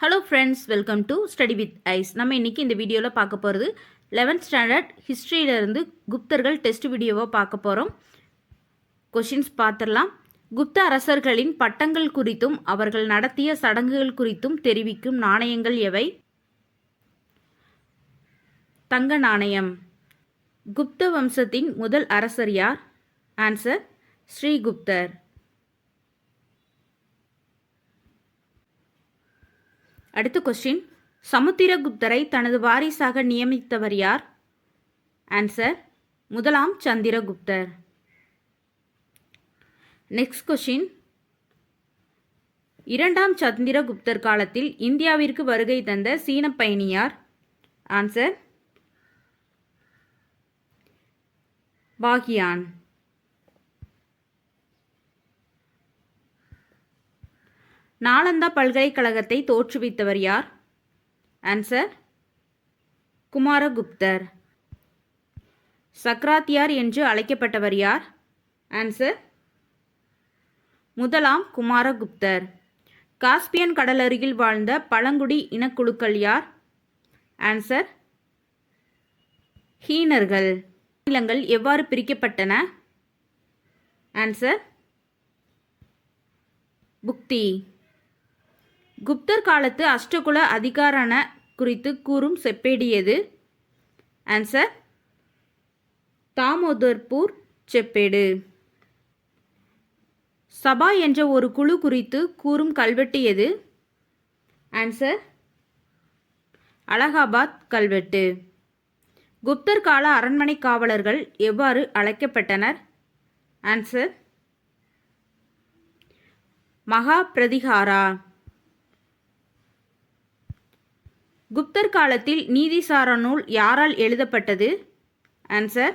Hello friends welcome to study with ice நம்ம இன்றைக்கி இந்த வீடியோவில் பார்க்க போகிறது லெவன்த் ஸ்டாண்டர்ட் ஹிஸ்ட்ரியிலேருந்து குப்தர்கள் டெஸ்ட் வீடியோவை பார்க்க போகிறோம் கொஷின்ஸ் பார்த்துடலாம். குப்த அரசர்களின் பட்டங்கள் குறித்தும் அவர்கள் நடத்திய சடங்குகள் குறித்தும் தெரிவிக்கும் நாணயங்கள் எவை? தங்க நாணயம். குப்த வம்சத்தின் முதல் அரசர் யார்? ஆன்சர் ஸ்ரீகுப்தர். அடுத்த கொஸ்டின் சமுத்திரகுப்தரை தனது வாரிசாக நியமித்தவர் யார்? ஆன்சர் முதலாம் சந்திரகுப்தர். நெக்ஸ்ட் கொஸ்டின் இரண்டாம் சந்திரகுப்தர் காலத்தில் இந்தியாவிற்கு வருகை தந்த சீன பயணியார் ஆன்சர் பாகியான். நாலந்தா பல்கலைக்கழகத்தை தோற்றுவித்தவர் யார்? ஆன்சர் குமாரகுப்தர். சக்ராத்தியார் என்று அழைக்கப்பட்டவர் யார்? ஆன்சர் முதலாம் குமாரகுப்தர். காஸ்பியன் கடலருகில் வாழ்ந்த பழங்குடி இனக்குழுக்கள் யார்? ஆன்சர் ஹீனர்கள். மாநிலங்கள் எவ்வாறு பிரிக்கப்பட்டன? ஆன்சர் புக்தி. குப்தர் காலத்து அஷ்டகுல அதிகாரண குறித்து கூறும் செப்பேடியது ஆன்சர் தாமோதர்பூர் செப்பேடு. சபா என்ற ஒரு குழு குறித்து கூறும் கல்வெட்டு எது? ஆன்சர் அலகாபாத் கல்வெட்டு. குப்தர் கால அரண்மனை காவலர்கள் எவ்வாறு அழைக்கப்பட்டனர்? ஆன்சர் மகா பிரதிகாரா குப்தர் காலத்தில் நீதிசார நூல் யாரால் எழுதப்பட்டது? ஆன்சர்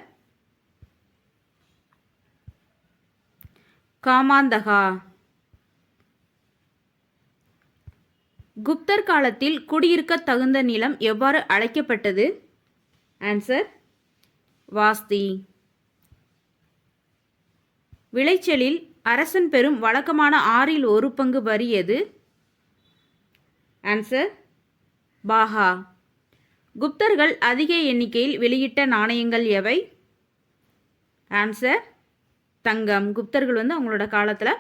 காமாந்தகா. குப்தர் காலத்தில் குடியிருக்க தகுந்த நிலம் எவ்வாறு அழைக்கப்பட்டது? ஆன்சர் வாஸ்தி. விளைச்சலில் அரசன் பெறும் வழக்கமான ஆறில் ஒரு பங்கு வரி எது? ஆன்சர் பாஹா குப்தர்கள் அதிக எண்ணிக்கையில் வெளியிட்ட நாணயங்கள் எவை? ஆன்சர் தங்கம். குப்தர்கள் வந்து அவங்களோட காலத்தில்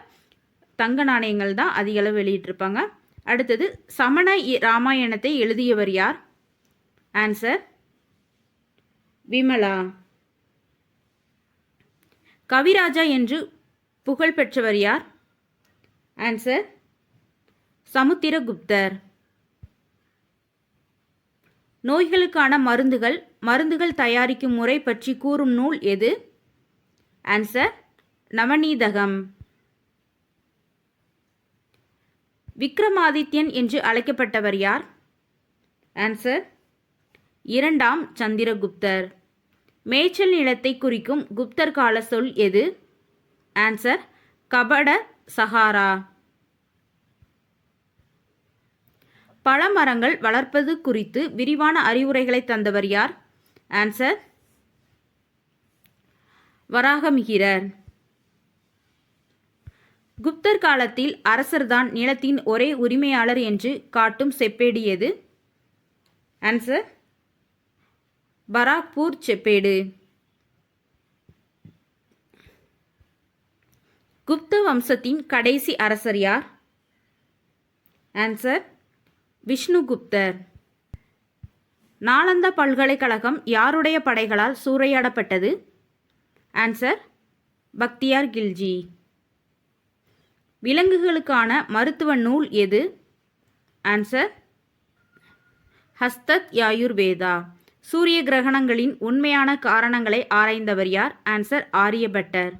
தங்க நாணயங்கள் தான் அதிக அளவு வெளியிட்டிருப்பாங்க. அடுத்தது சமண இ- ராமாயணத்தை எழுதியவர் யார்? ஆன்சர் விமலா. கவிராஜா என்று புகழ் பெற்றவர் யார்? ஆன்சர் சமுத்திரகுப்தர். நோய்களுக்கான மருந்துகள் மருந்துகள் தயாரிக்கும் முறை பற்றி கூறும் நூல் எது? ஆன்சர் நவநீதகம் விக்ரமாதித்யன் என்று அழைக்கப்பட்டவர் யார்? ஆன்சர் இரண்டாம் சந்திரகுப்தர். மேய்ச்சல் நிலத்தை குறிக்கும் குப்தர் கால சொல் எது? ஆன்சர் கபட சஹாரா. பழமரங்கள் வளர்ப்பது குறித்து விரிவான அறிவுரைகளை தந்தவர் யார்? ஆன்சர் வராகமிகிரர் குப்தர் காலத்தில் அரசர்தான் நிலத்தின் ஒரே உரிமையாளர் என்று காட்டும் செப்பேடு எது? ஆன்சர் பராக்பூர் செப்பேடு. குப்த வம்சத்தின் கடைசி அரசர் யார்? ஆன்சர் விஷ்ணுகுப்தர். நாலந்தா பல்கலைக்கழகம் யாருடைய படைகளால் சூறையாடப்பட்டது? ஆன்சர் பக்தியார் கில்ஜி. விலங்குகளுக்கான மருத்துவ நூல் எது? ஆன்சர் ஹஸ்தத் யாயுர்வேதா. சூரிய கிரகணங்களின் உண்மையான காரணங்களை ஆராய்ந்தவர் யார்? ஆன்சர் ஆரியபட்டர்.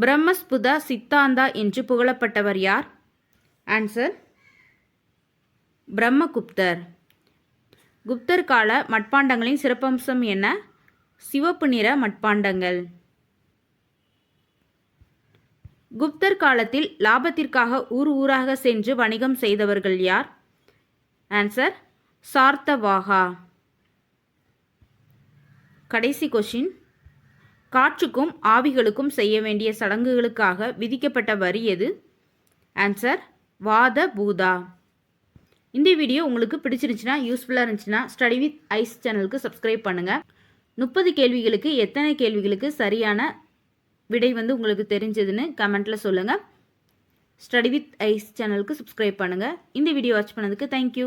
பிரம்மஸ்புதா சித்தாந்தா என்று புகழப்பட்டவர் யார்? ஆன்சர் பிரம்மகுப்தர். குப்தர் கால மட்பாண்டங்களின் சிறப்பம்சம் என்ன? சிவப்பு நிற மட்பாண்டங்கள். குப்தர் காலத்தில் லாபத்திற்காக ஊர் ஊராக சென்று வணிகம் செய்தவர்கள் யார்? ஆன்சர் சார்த்தவாகா. கடைசி கொஷின் காற்றுக்கும் ஆவிகளுக்கும் செய்ய வேண்டிய சடங்குகளுக்காக விதிக்கப்பட்ட வரி எது? ஆன்சர் வாத பூதா இந்த வீடியோ உங்களுக்கு பிடிச்சிருந்துச்சுன்னா யூஸ்ஃபுல்லாக இருந்துச்சுன்னா ஸ்டடி வித் ஐஸ் சேனலுக்கு சப்ஸ்கிரைப் பண்ணுங்கள் முப்பது கேள்விகளுக்கு எத்தனை கேள்விகளுக்கு சரியான விடை வந்து உங்களுக்கு தெரிஞ்சதுன்னு கமெண்ட்டில் சொல்லுங்கள் ஸ்டடி வித் ஐஸ் சேனலுக்கு சப்ஸ்கிரைப் பண்ணுங்கள் இந்த வீடியோ வாட்ச் பண்ணதுக்கு தேங்க்யூ